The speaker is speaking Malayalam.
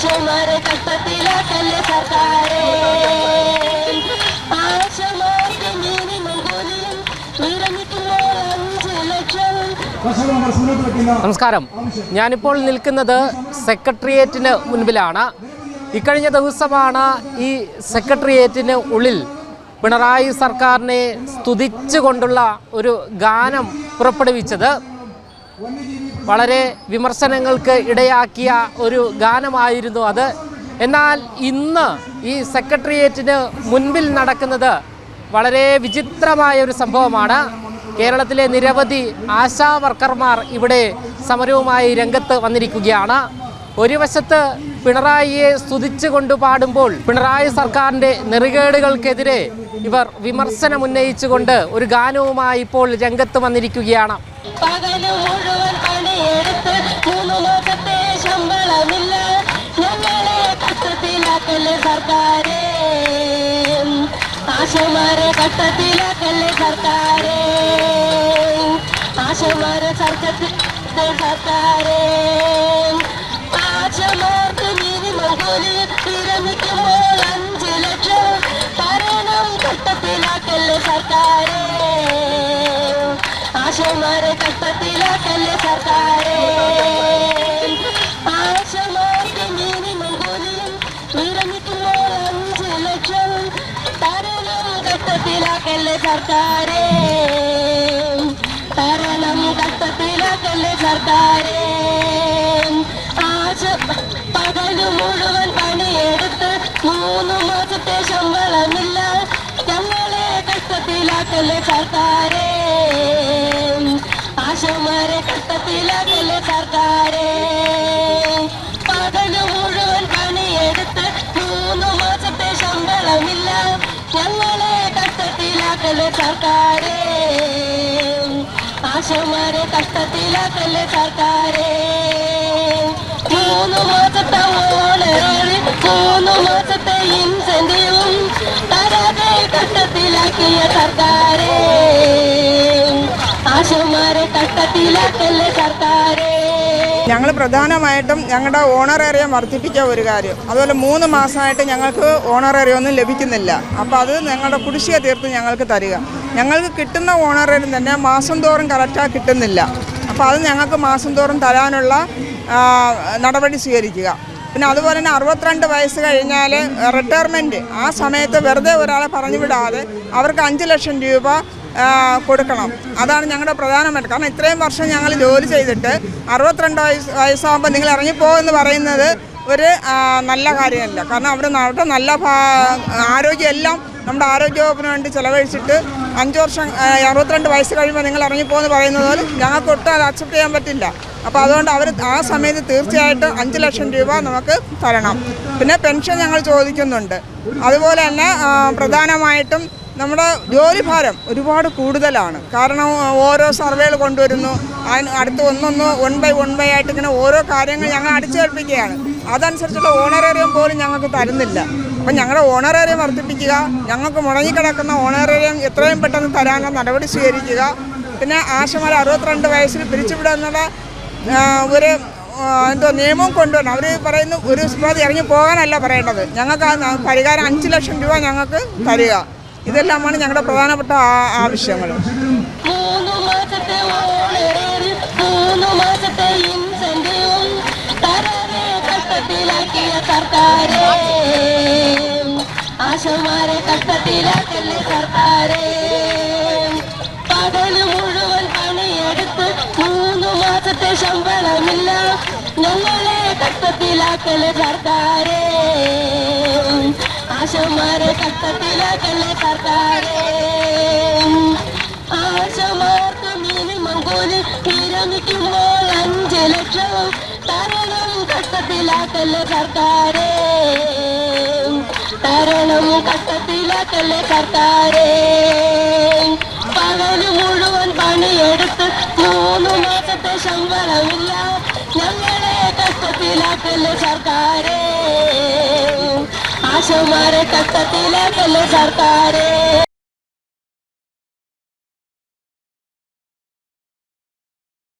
ആശമാരെ കഷ്ടത്തിലാക്കല്ലേ നമസ്കാരം. ഞാനിപ്പോൾ നിൽക്കുന്നത് സെക്രട്ടേറിയറ്റിന് മുൻപിലാണ്. ഇക്കഴിഞ്ഞ ദിവസമാണ് ഈ സെക്രട്ടേറിയറ്റിന് ഉള്ളിൽ പിണറായി സർക്കാരിനെ സ്തുതിച്ചുകൊണ്ടുള്ള ഒരു ഗാനം പുറപ്പെടുവിച്ചത്. വളരെ വിമർശനങ്ങൾക്ക് ഇടയാക്കിയ ഒരു ഗാനമായിരുന്നു അത്. എന്നാൽ ഇന്ന് ഈ സെക്രട്ടേറിയറ്റിന് മുൻപിൽ നടക്കുന്നത് വളരെ വിചിത്രമായ ഒരു സംഭവമാണ്. കേരളത്തിലെ നിരവധി ആശാ വർക്കർമാർ ഇവിടെ സമരവുമായി രംഗത്ത് വന്നിരിക്കുകയാണ്. ഒരു വശത്ത് പിണറായിയെ സ്തുതിച്ചുകൊണ്ട് പാടുമ്പോൾ പിണറായി സർക്കാരിന്റെ നെറികേടുകൾക്കെതിരെ ഇവർ വിമർശനം ഉന്നയിച്ചുകൊണ്ട് ഒരു ഗാനവുമായി ഇപ്പോൾ രംഗത്ത് വന്നിരിക്കുകയാണ്. പണിയെടുത്ത് മൂന്ന് മാസത്തെ ശമ്പളമില്ല. ഞങ്ങളെ കഷ്ടത്തിലാക്കല്ലേ സർക്കാരേ. ആശമാരെ കഷ്ടത്തിലാക്കല്ലേ സർക്കാരേ. ആശമാരെ സർക്കത്തിൽ സർക്കാരേ. ആശമാർക്ക് മിനിമം കൂലി വിരമിക്കുമ്പോൾ അഞ്ച് ലക്ഷം തരണം കഷ്ടത്തിലാക്കല്ലേ സർക്കാരേ. ആശമാരെ കഷ്ടത്തിലാക്കല്ലേ സർക്കാരേ ആശമാർക്ക് മിനിമം കൂലിയും വിരമിക്കുമ്പോൾ അഞ്ച് ലക്ഷം തരണം കഷ്ടത്തിലാക്കല്ലേ സർക്കാരേ തരണം കഷ്ടത്തിലാക്കല്ലേ സർക്കാരേ ആശ പകൽ മുഴുവൻ പണിയെടുത്ത് മൂന്ന് മാസത്തെ ശമ്പളമില്ല കഷ്ടത്തിലാക്കല്ലേ സർക്കാരേ. ആശമാരെ കഷ്ടത്തിലാക്കല്ലേ സർക്കാരേ. പകൽ മുഴുവൻ പണിയെടുത്ത് മൂന്ന് മാസത്തെ ശമ്പളമില്ല. ഞങ്ങളെ കഷ്ടത്തിലാക്കല്ലേ സർക്കാരേ. ആശമാരെ കഷ്ടത്തിലാക്കല്ലേ സർക്കാരേ. തരാതെ കഷ്ടത്തിലാക്കിയ സർക്കാരേ. ആശമാരെ തട്ടത്തിലാക്കല്ലേ സർക്കാരേ. ഞങ്ങൾ പ്രധാനമായിട്ടും ഞങ്ങളുടെ ഓണറേറിയം വർദ്ധിപ്പിച്ച ഒരു കാര്യം. അതുപോലെ മൂന്ന് മാസമായിട്ട് ഞങ്ങൾക്ക് ഓണറേറിയം ഒന്നും ലഭിക്കുന്നില്ല. അപ്പോൾ അത് ഞങ്ങളുടെ കുടിശ്ശിക തീർത്ത് ഞങ്ങൾക്ക് തരിക. ഞങ്ങൾക്ക് കിട്ടുന്ന ഓണറേറിയം തന്നെ മാസം തോറും കറക്റ്റായി കിട്ടുന്നില്ല. അപ്പോൾ അത് ഞങ്ങൾക്ക് മാസം തോറും തരാനുള്ള നടപടി സ്വീകരിക്കുക. പിന്നെ അതുപോലെ തന്നെ അറുപത്തിരണ്ട് വയസ്സ് കഴിഞ്ഞാൽ റിട്ടയർമെന്റ് ആ സമയത്ത് വെറുതെ ഒരാളെ പറഞ്ഞു വിടാതെ അവർക്ക് അഞ്ച് ലക്ഷം രൂപ കൊടുക്കണം. അതാണ് ഞങ്ങളുടെ പ്രധാനമായിട്ട്. കാരണം ഇത്രയും വർഷം ഞങ്ങൾ ജോലി ചെയ്തിട്ട് അറുപത്തിരണ്ട് വയസ്സ് വയസ്സാകുമ്പോൾ നിങ്ങൾ ഇറങ്ങിപ്പോ എന്ന് പറയുന്നത് ഒരു നല്ല കാര്യമല്ല. കാരണം അവിടെ അവിടെ നല്ല ആരോഗ്യമെല്ലാം നമ്മുടെ ആരോഗ്യവകുപ്പിന് വേണ്ടി ചിലവഴിച്ചിട്ട് അഞ്ച് വർഷം അറുപത്തിരണ്ട് വയസ്സ് കഴിയുമ്പോൾ നിങ്ങൾ ഇറങ്ങിപ്പോ എന്ന് പറയുന്നത് പോലെ ഞങ്ങൾക്ക് ഒട്ടും അത് അക്സെപ്റ്റ് ചെയ്യാൻ പറ്റില്ല. അപ്പോൾ അതുകൊണ്ട് അവർ ആ സമയത്ത് തീർച്ചയായിട്ടും അഞ്ച് ലക്ഷം രൂപ നമുക്ക് തരണം. പിന്നെ പെൻഷൻ ഞങ്ങൾ ചോദിക്കുന്നുണ്ട്. അതുപോലെ തന്നെ പ്രധാനമായിട്ടും നമ്മുടെ ജോലിഭാരം ഒരുപാട് കൂടുതലാണ്. കാരണം ഓരോ സർവേകൾ കൊണ്ടുവരുന്നു. അതിന് അടുത്ത് ഒന്നൊന്ന് വൺ ബൈ വൺ ബൈ ആയിട്ട് ഇങ്ങനെ ഓരോ കാര്യങ്ങൾ ഞങ്ങൾ അടിച്ചേൽപ്പിക്കുകയാണ്. അതനുസരിച്ചുള്ള ഓണറേറിയം പോലും ഞങ്ങൾക്ക് തരുന്നില്ല. അപ്പം ഞങ്ങളുടെ ഓണറേറിയം വർദ്ധിപ്പിക്കുക ഞങ്ങൾക്ക് മുടങ്ങിക്കിടക്കുന്ന ഓണറേറിയം എത്രയും പെട്ടെന്ന് തരാനുള്ള നടപടി സ്വീകരിക്കുക. പിന്നെ ആശമാർ അറുപത്തിരണ്ട് വയസ്സിൽ പിരിച്ചുവിടുക ഒരു എന്തോ നിയമം കൊണ്ടുവരണം. അവർ പറയുന്നു ഒരു സ്പ്രതി ഇറങ്ങി പോകാനല്ല പറയേണ്ടത്. ഞങ്ങൾക്ക് ആ പരിഹാരം അഞ്ച് ലക്ഷം രൂപ ഞങ്ങൾക്ക് തരിക. ഇതെല്ലാമാണ് ഞങ്ങളുടെ പ്രധാനപ്പെട്ട ആവശ്യങ്ങൾ. മാസത്തെ മാസത്തെ സർക്കാരേ. പകൽ മുഴുവൻ പണിയെടുത്ത് മാസത്തെ ശമ്പളമില്ല ഞങ്ങളെ കട്ടത്തിലാക്കൽ സർക്കാരേ. ആശമാരെ കട്ടത്തിലാക്കൽ സർക്കാരേ. ആശമാർക്ക് മീന് മംഗോൽ വിരമിക്കുമ്പോൾ അഞ്ച് ലക്ഷം തരണം കട്ടത്തിലാക്കൽ സർക്കാരേ. തരണം കട്ടത്തിലാക്കൽ സർക്കാരേ. പകൽ മുഴുവൻ പണിയെടുത്ത് മൂന്ന് മാസത്തെ ശമ്പളമില്ല ഞങ്ങളെ കഷ്ടത്തിലാക്കല്ലേ സർക്കാരേ. ആശമാരെ കഷ്ടത്തിലാക്കല്ലേ സർക്കാരേ.